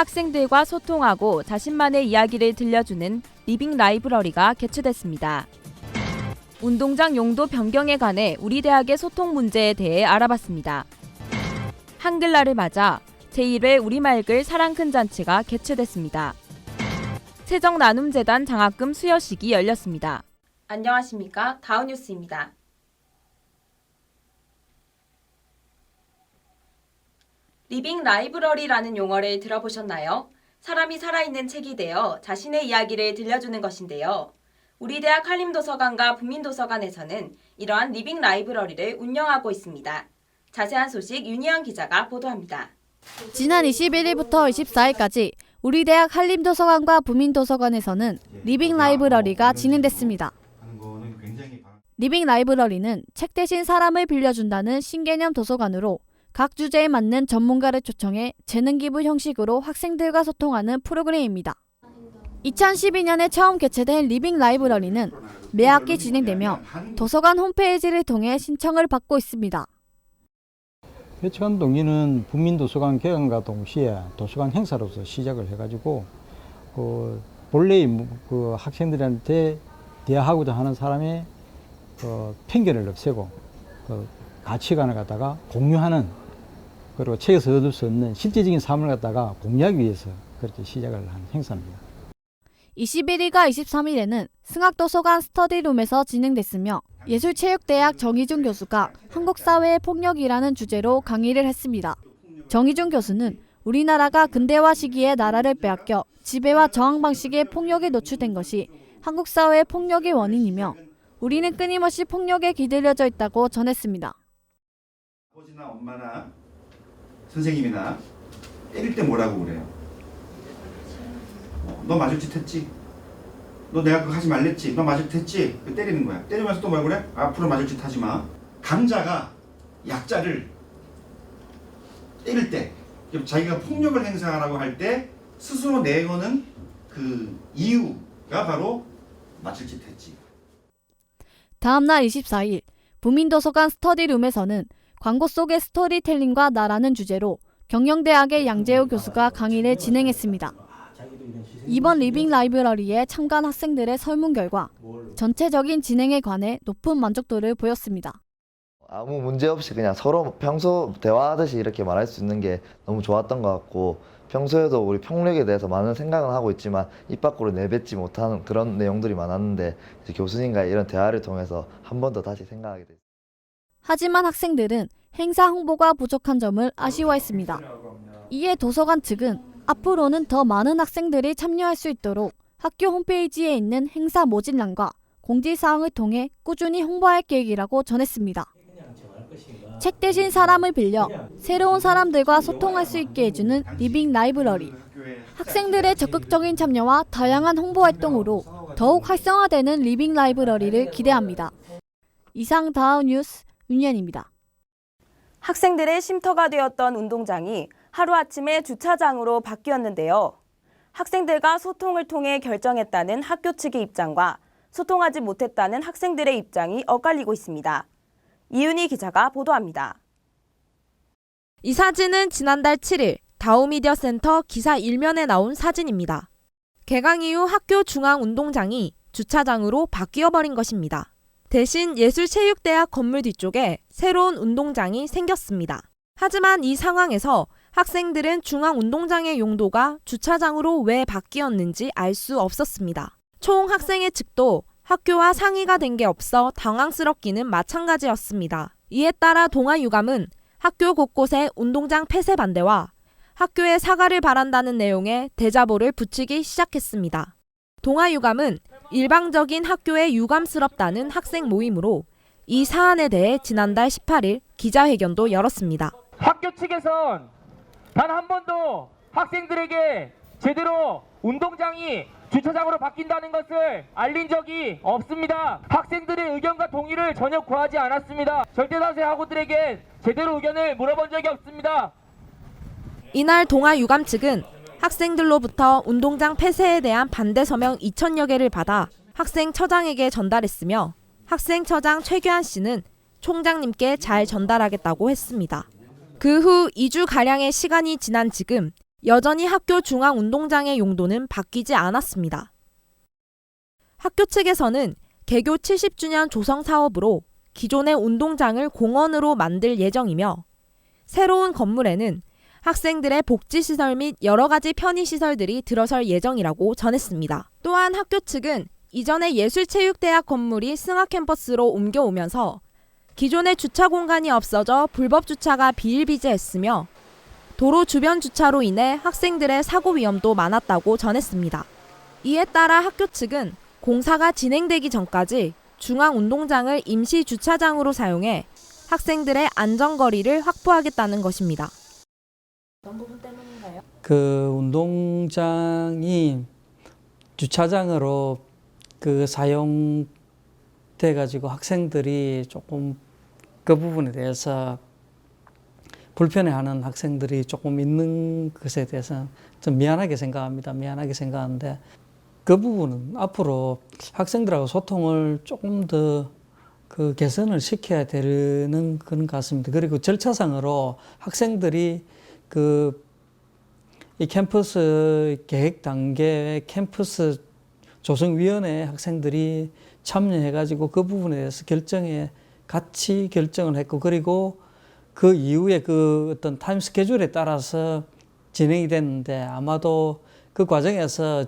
학생들과 소통하고 자신만의 이야기를 들려주는 리빙 라이브러리가 개최됐습니다. 운동장 용도 변경에 관해 우리 대학의 소통 문제에 대해 알아봤습니다. 한글날을 맞아 제1회 우리말글 사랑 큰 잔치가 개최됐습니다. 세정 나눔재단 장학금 수여식이 열렸습니다. 안녕하십니까 다운뉴스입니다. 리빙 라이브러리라는 용어를 들어보셨나요? 사람이 살아있는 책이 되어 자신의 이야기를 들려주는 것인데요. 우리 대학 한림도서관과 부민도서관에서는 이러한 리빙 라이브러리를 운영하고 있습니다. 자세한 소식 윤희영 기자가 보도합니다. 지난 21일부터 24일까지 우리 대학 한림도서관과 부민도서관에서는 리빙 라이브러리가 진행됐습니다. 리빙 라이브러리는 책 대신 사람을 빌려준다는 신개념 도서관으로 각 주제에 맞는 전문가를 초청해 재능 기부 형식으로 학생들과 소통하는 프로그램입니다. 2012년에 처음 개최된 리빙 라이브러리는 매 학기 진행되며 도서관 홈페이지를 통해 신청을 받고 있습니다. 개최한 동기는 부민도서관 개관과 동시에 도서관 행사로서 시작을 해가지고 그 본래 그 학생들한테 대하고자 하는 사람의 그 편견을 없애고 그 가치관을 갖다가 공유하는 그리고 책에서 얻을 수 없는 실제적인 삶을 갖다가 공유하기 위해서 그렇게 시작을 한 행사입니다. 21일과 23일에는 승학도서관 스터디룸에서 진행됐으며 예술체육대학 정희준 교수가 한국사회의 폭력이라는 주제로 강의를 했습니다. 정희준 교수는 우리나라가 근대화 시기에 나라를 빼앗겨 지배와 저항 방식의 폭력에 노출된 것이 한국 사회의 폭력의 원인이며 우리는 끊임없이 폭력에 기들여져 있다고 전했습니다. 아버지나 엄마나 선생님이나 때릴 때 뭐라고 그래요? 어, 너 맞을 짓 했지? 너 내가 그거 하지 말랬지? 너 맞을 짓 했지? 그 때리는 거야. 때리면서 또 뭐라 그래? 앞으로 맞을 짓 하지 마. 강자가 약자를 때릴 때 자기가 폭력을 행사하라고 할 때 스스로 내거는 그 이유가 바로 맞을 짓 했지. 다음날 24일 부민도서관 스터디룸에서는 광고 속의 스토리텔링과 나라는 주제로 경영대학의 양재호 교수가 강의를 진행했습니다. 이번 리빙 라이브러리에 참가한 학생들의 설문 결과 전체적인 진행에 관해 높은 만족도를 보였습니다. 아무 문제 없이 그냥 서로 평소 대화하듯이 이렇게 말할 수 있는 게 너무 좋았던 것 같고 평소에도 우리 평력에 대해서 많은 생각은 하고 있지만 입 밖으로 내뱉지 못하는 그런 내용들이 많았는데 이제 교수님과의 이런 대화를 통해서 한 번 더 다시 생각하게 됐습니다. 하지만 학생들은 행사 홍보가 부족한 점을 아쉬워했습니다. 이에 도서관 측은 앞으로는 더 많은 학생들이 참여할 수 있도록 학교 홈페이지에 있는 행사 모집란과 공지사항을 통해 꾸준히 홍보할 계획이라고 전했습니다. 책 대신 사람을 빌려 새로운 사람들과 소통할 수 있게 해주는 리빙 라이브러리. 학생들의 적극적인 참여와 다양한 홍보 활동으로 더욱 활성화되는 리빙 라이브러리를 기대합니다. 이상 다음 뉴스 윤현입니다. 학생들의 쉼터가 되었던 운동장이 하루아침에 주차장으로 바뀌었는데요. 학생들과 소통을 통해 결정했다는 학교 측의 입장과 소통하지 못했다는 학생들의 입장이 엇갈리고 있습니다. 이윤희 기자가 보도합니다. 이 사진은 지난달 7일 다우미디어 센터 기사 일면에 나온 사진입니다. 개강 이후 학교 중앙 운동장이 주차장으로 바뀌어 버린 것입니다. 대신 예술체육대학 건물 뒤쪽에 새로운 운동장이 생겼습니다. 하지만 이 상황에서 학생들은 중앙 운동장의 용도가 주차장으로 왜 바뀌었는지 알 수 없었습니다. 총 학생의 측도 학교와 상의가 된 게 없어 당황스럽기는 마찬가지였습니다. 이에 따라 동아유감은 학교 곳곳에 운동장 폐쇄 반대와 학교에 사과를 바란다는 내용의 대자보를 붙이기 시작했습니다. 동아유감은 일방적인 학교에 유감스럽다는 학생 모임으로 이 사안에 대해 지난달 18일 기자회견도 열었습니다. 학교 측에선 단 한 번도 학생들에게 제대로 운동장이 주차장으로 바뀐다는 것을 알린 적이 없습니다. 학생들의 의견과 동의를 전혀 구하지 않았습니다. 절대다수의 학우들에게 제대로 의견을 물어본 적이 없습니다. 이날 동아유감 측은 학생들로부터 운동장 폐쇄에 대한 반대 서명 2천여 개를 받아 학생 처장에게 전달했으며 학생 처장 최규한 씨는 총장님께 잘 전달하겠다고 했습니다. 그 후 2주 가량의 시간이 지난 지금 여전히 학교 중앙 운동장의 용도는 바뀌지 않았습니다. 학교 측에서는 개교 70주년 조성 사업으로 기존의 운동장을 공원으로 만들 예정이며 새로운 건물에는 학생들의 복지시설 및 여러 가지 편의시설들이 들어설 예정이라고 전했습니다. 또한 학교 측은 이전의 예술체육대학 건물이 승하 캠퍼스로 옮겨오면서 기존의 주차 공간이 없어져 불법 주차가 비일비재했으며 도로 주변 주차로 인해 학생들의 사고 위험도 많았다고 전했습니다. 이에 따라 학교 측은 공사가 진행되기 전까지 중앙 운동장을 임시 주차장으로 사용해 학생들의 안전거리를 확보하겠다는 것입니다. 그 운동장이 주차장으로 그 사용돼 가지고 학생들이 조금 그 부분에 대해서 불편해하는 학생들이 조금 있는 것에 대해서 좀 미안하게 생각합니다. 미안하게 생각하는데 그 부분은 앞으로 학생들하고 소통을 조금 더 그 개선을 시켜야 되는 그런 것 같습니다. 그리고 절차상으로 학생들이 그 이 캠퍼스 계획 단계 캠퍼스 조성위원회 학생들이 참여해가지고 그 부분에 대해서 결정에 같이 결정을 했고 그리고 그 이후에 그 어떤 타임 스케줄에 따라서 진행이 됐는데 아마도 그 과정에서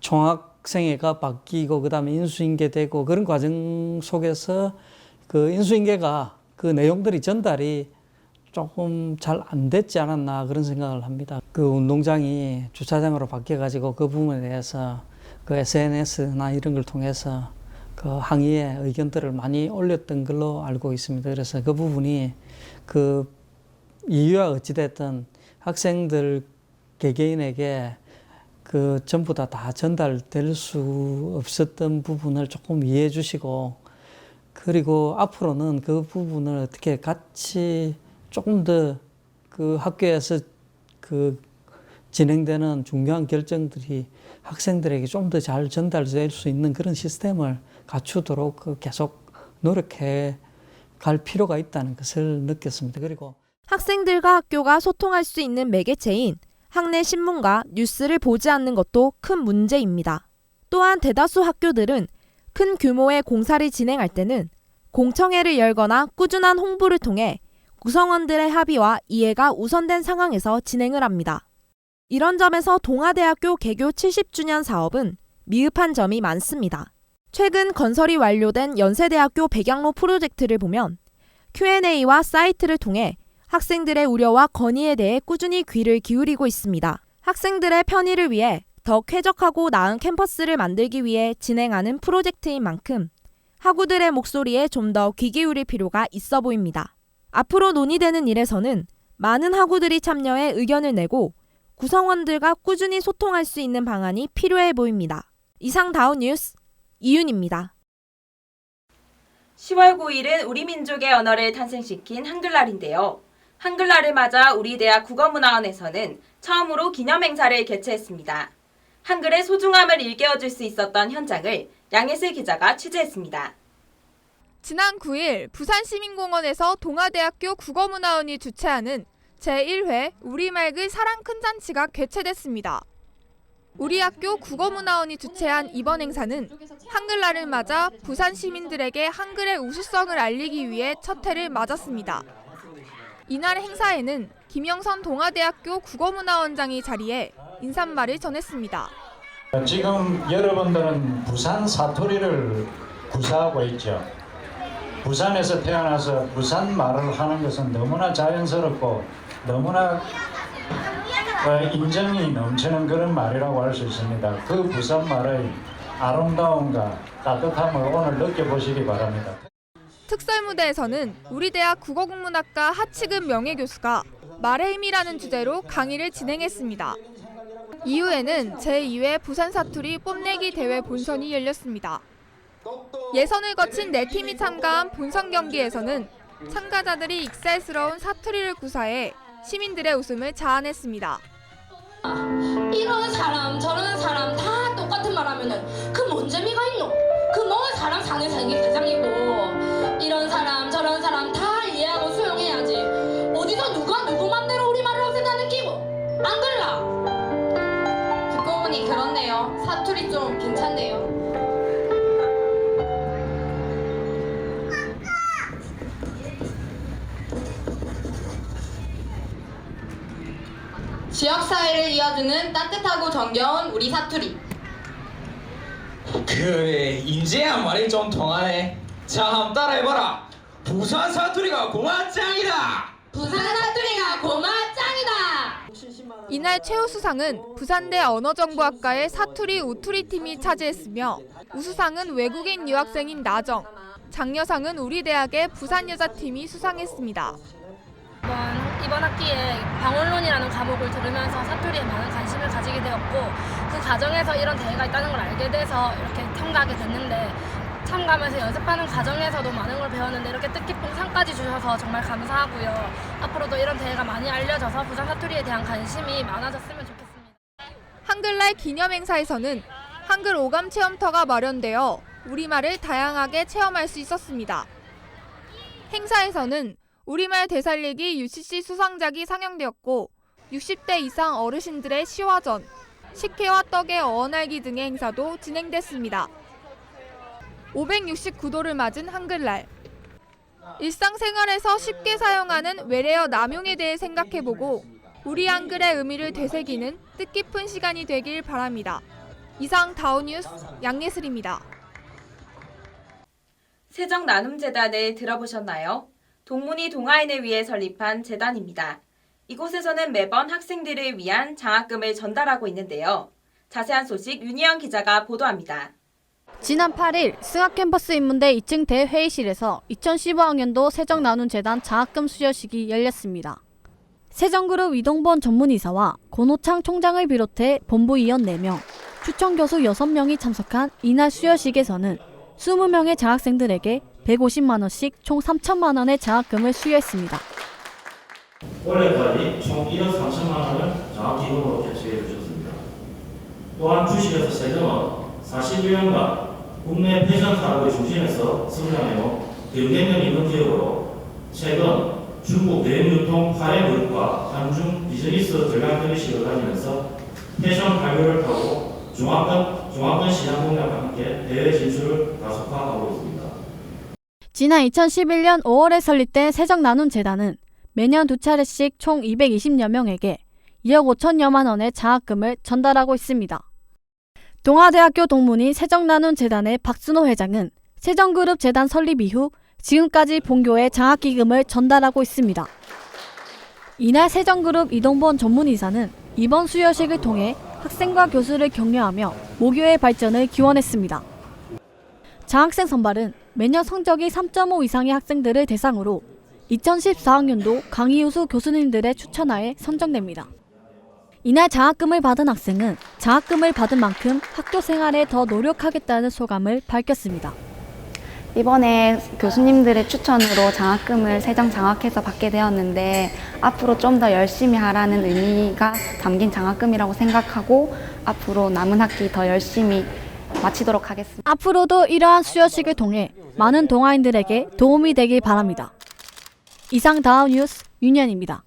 총학생회가 바뀌고 그다음에 인수인계되고 그런 과정 속에서 그 인수인계가 그 내용들이 전달이 조금 잘 안 됐지 않았나 그런 생각을 합니다. 그 운동장이 주차장으로 바뀌어 가지고 그 부분에 대해서 그 SNS나 이런 걸 통해서 그 항의의 의견들을 많이 올렸던 걸로 알고 있습니다. 그래서 그 부분이 그 이유와 어찌됐든 학생들 개개인에게 그 전부 다 다 전달될 수 없었던 부분을 조금 이해해 주시고 그리고 앞으로는 그 부분을 어떻게 같이 조금 더 그 학교에서 그 진행되는 중요한 결정들이 학생들에게 좀 더 잘 전달될 수 있는 그런 시스템을 갖추도록 그 계속 노력해 갈 필요가 있다는 것을 느꼈습니다. 그리고 학생들과 학교가 소통할 수 있는 매개체인 학내 신문과 뉴스를 보지 않는 것도 큰 문제입니다. 또한 대다수 학교들은 큰 규모의 공사를 진행할 때는 공청회를 열거나 꾸준한 홍보를 통해 구성원들의 합의와 이해가 우선된 상황에서 진행을 합니다. 이런 점에서 동아대학교 개교 70주년 사업은 미흡한 점이 많습니다. 최근 건설이 완료된 연세대학교 백양로 프로젝트를 보면 Q&A와 사이트를 통해 학생들의 우려와 건의에 대해 꾸준히 귀를 기울이고 있습니다. 학생들의 편의를 위해 더 쾌적하고 나은 캠퍼스를 만들기 위해 진행하는 프로젝트인 만큼 학우들의 목소리에 좀 더 귀 기울일 필요가 있어 보입니다. 앞으로 논의되는 일에서는 많은 학우들이 참여해 의견을 내고 구성원들과 꾸준히 소통할 수 있는 방안이 필요해 보입니다. 이상 다운 뉴스 이윤입니다. 10월 9일은 우리 민족의 언어를 탄생시킨 한글날인데요. 한글날을 맞아 우리 대학 국어문화원에서는 처음으로 기념행사를 개최했습니다. 한글의 소중함을 일깨워줄 수 있었던 현장을 양혜슬 기자가 취재했습니다. 지난 9일 부산시민공원에서 동아대학교 국어문화원이 주최하는 제1회 우리말글 사랑 큰 잔치가 개최됐습니다. 우리 학교 국어문화원이 주최한 이번 행사는 한글날을 맞아 부산 시민들에게 한글의 우수성을 알리기 위해 첫 해를 맞았습니다. 이날 행사에는 김영선 동아대학교 국어문화원장이 자리해 인사말을 전했습니다. 지금 여러분들은 부산 사투리를 구사하고 있죠. 부산에서 태어나서 부산 말을 하는 것은 너무나 자연스럽고 너무나 어, 인정이 넘치는 그런 말이라고 할 수 있습니다. 그 부산 말의 아름다움과 따뜻함을 오늘 느껴보시기 바랍니다. 특설 무대에서는 우리 대학 국어국문학과 하치근 명예교수가 말의 힘이라는 주제로 강의를 진행했습니다. 이후에는 제2회 부산 사투리 뽐내기 대회 본선이 열렸습니다. 예선을 거친 네 팀이 참가한 본선 경기에서는 참가자들이 익살스러운 사투리를 구사해 시민들의 웃음을 자아냈습니다. 이런 사람 저런 사람 다 똑같은 말 하면은 그뭔 재미가 있노? 그 뭔 사람 사는 생이 세상이 지역 사회를 이어주는 따뜻하고 정겨운 우리 사투리. 그래 인제야 말이 좀 통하네 자 한번 따라해봐라 부산 사투리가 고마 짱이다 부산 사투리가 고마 짱이다. 이날 최우 수상은 부산대 언어정보학과의 사투리 우투리 팀이 차지했으며 우수상은 외국인 유학생인 나정, 장려상은 우리 대학의 부산여자팀이 수상했습니다. 이번, 학기에 방언론이라는 과목을 들으면서 사투리에 많은 관심을 가지게 되었고 그 과정에서 이런 대회가 있다는 걸 알게 돼서 이렇게 참가하게 됐는데 참가하면서 연습하는 과정에서도 많은 걸 배웠는데 이렇게 뜻깊은 상까지 주셔서 정말 감사하고요. 앞으로도 이런 대회가 많이 알려져서 부산 사투리에 대한 관심이 많아졌으면 좋겠습니다. 한글날 기념행사에서는 한글 오감 체험터가 마련되어 우리말을 다양하게 체험할 수 있었습니다. 행사에서는 우리말 되살리기 UCC 수상작이 상영되었고 60대 이상 어르신들의 시화전, 식혜와 떡의 어원알기 등의 행사도 진행됐습니다. 569도를 맞은 한글날. 일상생활에서 쉽게 사용하는 외래어 남용에 대해 생각해보고 우리 한글의 의미를 되새기는 뜻깊은 시간이 되길 바랍니다. 이상 다우뉴스 양예슬입니다. 세정 나눔 재단을 들어보셨나요? 동문이 동아인을 위해 설립한 재단입니다. 이곳에서는 매번 학생들을 위한 장학금을 전달하고 있는데요. 자세한 소식 윤희영 기자가 보도합니다. 지난 8일 승학 캠퍼스 인문대 2층 대회의실에서 2015학년도 세정 나눔 재단 장학금 수여식이 열렸습니다. 세정그룹 이동본 전문이사와 권호창 총장을 비롯해 본부 위원 4명, 추천 교수 6명이 참석한 이날 수여식에서는 20명의 장학생들에게 150만 원씩 총 3천만 원의 장학금을 수여했습니다. 올해까지 총 1억 3천만 원을 장학기금으로 개최해 주셨습니다. 또한 주식회사 세정은 41년간 국내 패션 산업의 중심에서 성장해온 경쟁력 있는 기업으로 최근 중국 대형유통 파레그룹과 한중 비즈니스 전략 협의식을 가지면서 패션 발굴을 타고 중화권, 중화권 시장 공략과 함께 대외 진출을 가속화하고 있습니다. 지난 2011년 5월에 설립된 세정나눔재단은 매년 두 차례씩 총 220여 명에게 2억 5천여만 원의 장학금을 전달하고 있습니다. 동아대학교 동문인 세정나눔재단의 박순호 회장은 세정그룹 재단 설립 이후 지금까지 본교에 장학기금을 전달하고 있습니다. 이날 세정그룹 이동본 전문이사는 이번 수여식을 통해 학생과 교수를 격려하며 모교의 발전을 기원했습니다. 장학생 선발은 매년 성적이 3.5 이상의 학생들을 대상으로 2014학년도 강의 우수 교수님들의 추천하에 선정됩니다. 이날 장학금을 받은 학생은 장학금을 받은 만큼 학교 생활에 더 노력하겠다는 소감을 밝혔습니다. 이번에 교수님들의 추천으로 장학금을 세 장 장학해서 받게 되었는데 앞으로 좀 더 열심히 하라는 의미가 담긴 장학금이라고 생각하고 앞으로 남은 학기 더 열심히 마치도록 하겠습니다. 앞으로도 이러한 수여식을 통해 많은 동아인들에게 도움이 되길 바랍니다. 이상 다음 뉴스 윤현입니다.